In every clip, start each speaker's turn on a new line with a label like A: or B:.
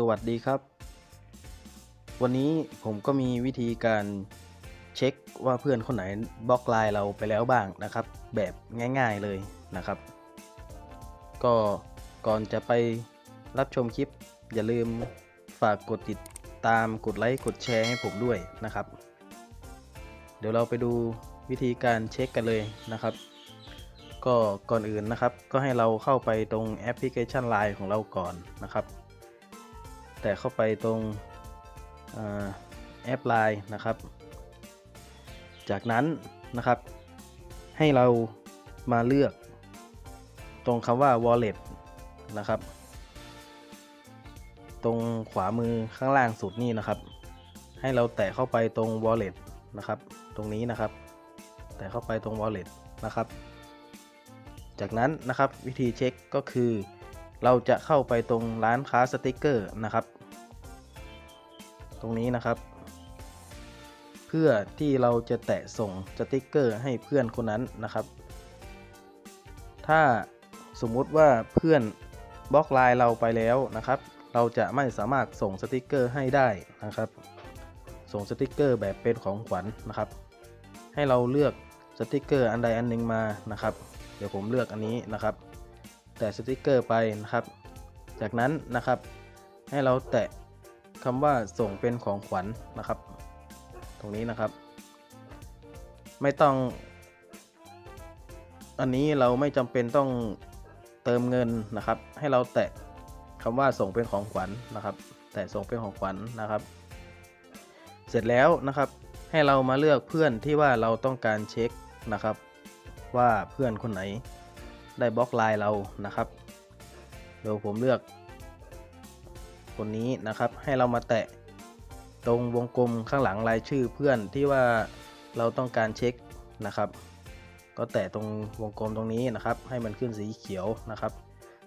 A: สวัสดีครับ วันนี้ผมก็มีวิธีการเช็คว่าเพื่อนคนไหนบล็อกไลน์เราไปแล้วบ้างนะครับ แบบง่ายๆเลยนะครับ ก็ก่อนจะไปรับชมคลิป อย่าลืมฝากกดติดตามกดไลค์กดแชร์ให้ผมด้วยนะครับ เดี๋ยวเราไปดูวิธีการเช็คกันเลยนะครับ ก็ก่อนอื่นนะครับ ก็ให้เราเข้าไปตรงแอปพลิเคชัน Line ของเราก่อนนะครับ แต่เข้าไปตรงอแอป Line นะครับ จากนั้นนะครับ ให้เรามาเลือกตรงคำว่า wallet นะครับ ตรงขวามือข้างล่างสุดนี่นะครับ ให้เราแตะเข้าไปตรง wallet นะครับ ตรงนี้นะครับ แตะเข้าไปตรง wallet นะครับ จากนั้นนะครับวิธีเช็คก็คือ เราจะเข้าไปตรงร้านค้าสติกเกอร์นะครับ ตรงนี้นะครับ เพื่อที่เราจะแตะส่งสติกเกอร์ให้เพื่อนคนนั้นนะครับ ถ้าสมมุติว่าเพื่อนบล็อกไลน์เราไปแล้วนะครับ เราจะไม่สามารถส่งสติกเกอร์ให้ได้นะครับ ส่งสติกเกอร์แบบเป็นของขวัญนะครับ ให้เราเลือกสติกเกอร์อันใดอันหนึ่งมานะครับ เดี๋ยวผมเลือกอันนี้นะครับ แตะสติกเกอร์ไปนะครับ จากนั้นนะครับให้เราแตะคำว่าส่งเป็นของขวัญนะครับ ตรงนี้นะครับ ไม่ต้อง อันนี้เราไม่จำเป็นต้องเติมเงินนะครับ ให้เราแตะคำว่าส่งเป็นของขวัญนะครับ แตะส่งเป็นของขวัญนะครับ เสร็จแล้วนะครับให้เรามาเลือกเพื่อนที่ว่าเราต้องการเช็คนะครับ ว่าเพื่อนคนไหน ได้บล็อกไลน์เรานะครับเดี๋ยวผมเลือกคนนี้นะครับให้เรามาแตะตรงวงกลมข้างหลังรายชื่อเพื่อนที่ว่าเราต้องการเช็คนะครับ ก็แตะตรงวงกลมตรงนี้นะครับ ให้มันขึ้นสีเขียวนะครับ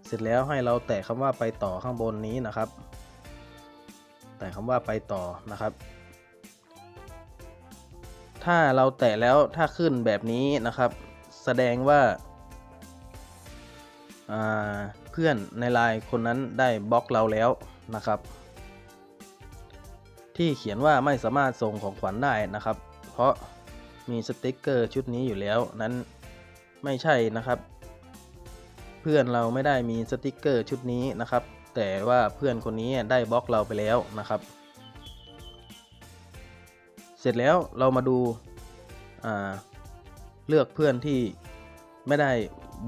A: เสร็จแล้วให้เราแตะคำว่าไปต่อข้างบนนี้นะครับ แตะคำว่าไปต่อนะครับ ถ้าเราแตะแล้วถ้าขึ้นแบบนี้นะครับ แสดงว่า เพื่อนในไลน์คนนั้นได้บล็อกเราแล้วนะครับ ที่เขียนว่าไม่สามารถส่งของขวัญได้นะครับ เพราะมีสติกเกอร์ชุดนี้อยู่แล้วนั้นไม่ใช่นะครับ เพื่อนเราไม่ได้มีสติกเกอร์ชุดนี้นะครับ แต่ว่าเพื่อนคนนี้ได้บล็อกเราไปแล้วนะครับ เสร็จแล้วเรามาดูาเลือกเพื่อนที่ไม่ได้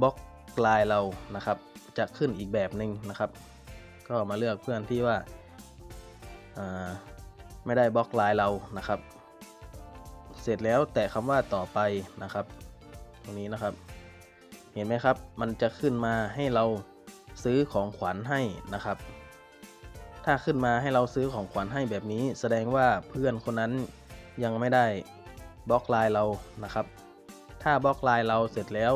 A: บล็อก ไลน์เรานะครับ จะขึ้นอีกแบบหนึ่งนะครับ ก็มาเลือกเพื่อนที่ว่าอ่าไม่ได้บล็อกไลน์เรานะครับ เสร็จแล้วแตะคำว่าต่อไปนะครับ ตรงนี้นะครับ เห็นไหมครับ มันจะขึ้นมาให้เราซื้อของขวัญให้นะครับ ถ้าขึ้นมาให้เราซื้อของขวัญให้แบบนี้ แสดงว่าเพื่อนคนนั้นยังไม่ได้บล็อกไลน์เรานะครับ ถ้าบล็อกไลน์เราเสร็จแล้ว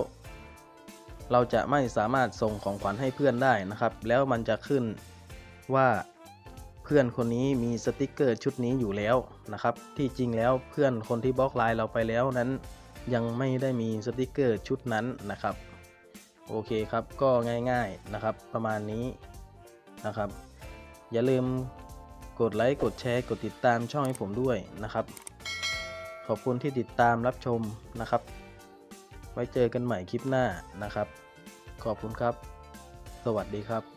A: เราจะไม่สามารถส่งของขวัญให้เพื่อนได้นะครับ แล้วมันจะขึ้นว่าเพื่อนคนนี้มีสติกเกอร์ชุดนี้อยู่แล้วนะครับ ที่จริงแล้วเพื่อนคนที่บล็อกไลน์เราไปแล้วนั้น ยังไม่ได้มีสติกเกอร์ชุดนั้นนะครับ โอเคครับก็ง่ายๆนะครับ ประมาณนี้นะครับ อย่าลืมกดไลค์กดแชร์กดติดตามช่องให้ผมด้วยนะครับ ขอบคุณที่ติดตามรับชมนะครับ ไว้เจอกันใหม่คลิปหน้านะครับ ขอบคุณครับ สวัสดีครับ